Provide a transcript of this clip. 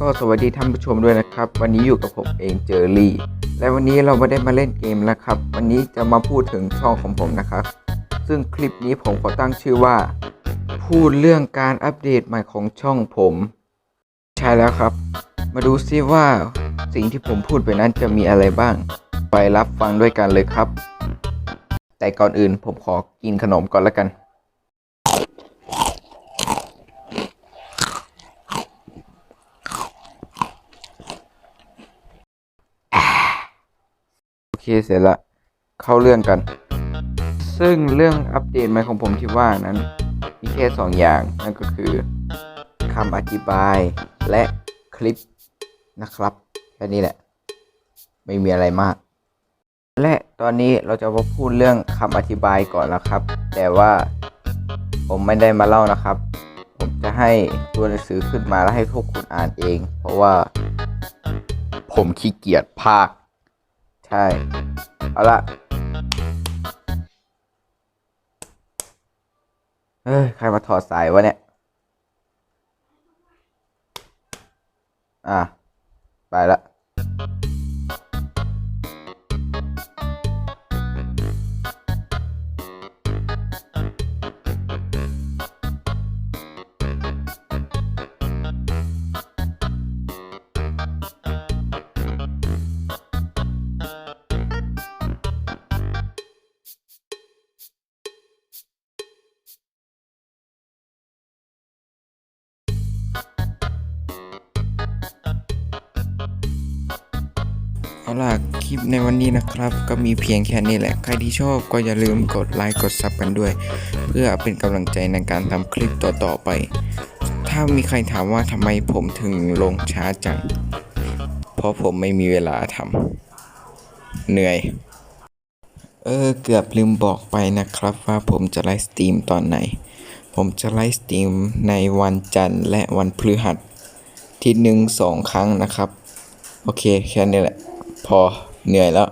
ก็สวัสดีท่านผู้ชมด้วยนะครับ วันนี้อยู่กับผมเองเจอรี่ และวันนี้เราไม่ได้มาเล่นเกมแล้วครับ วันนี้จะมาพูดถึงช่องของผมนะครับ ซึ่งคลิปนี้ผมขอตั้งชื่อว่า พูดเรื่องการอัปเดตใหม่ของช่องผม ใช่แล้วครับ มาดูซิว่าสิ่งที่ผมพูดไปนั้นจะมีอะไรบ้าง ไปรับฟังด้วยกันเลยครับ แต่ก่อนอื่นผมขอกินขนมก่อนล้วกัน เคเสร็จละ เข้าเรื่องกัน ซึ่งเรื่องอัปเดตใหม่ของผมที่ว่านั้น มีแค่สองอย่างนั่นก็คือคำอธิบายและคลิปนะครับแค่นี้แหละ ไม่มีอะไรมาก และตอนนี้เราจะมาพูดเรื่องคำอธิบายก่อนนะครับ แต่ว่าผมไม่ได้มาเล่านะครับ ผมจะให้ตัวหนังสือขึ้นมาแล้วให้พวกคุณอ่านเอง เพราะว่าผมขี้เกียจภาค ใช่ เอาละเฮ้ย ใครมาถอดสายวะเนี่ย อะ ไปละ เอาล่ะคลิปในวันนี้นะครับ ก็มีเพียงแค่นี้แหละ ใครที่ชอบก็อย่าลืมกดไลค์กดซับกันด้วย เพื่อเป็นกำลังใจในการทำคลิปต่อๆไป ถ้ามีใครถามว่าทำไมผมถึงลงช้าจัง เพราะผมไม่มีเวลาทำเหนื่อย เออเกือบลืมบอกไปนะครับว่าผมจะไลฟ์สตรีมตอนไหน ผมจะไลฟ์สตรีมในวันจันทร์และวันพฤหัสที่หนึ่งสองครั้งนะครับ โอเค แค่นี้แหละ พอเหนื่อยแล้ว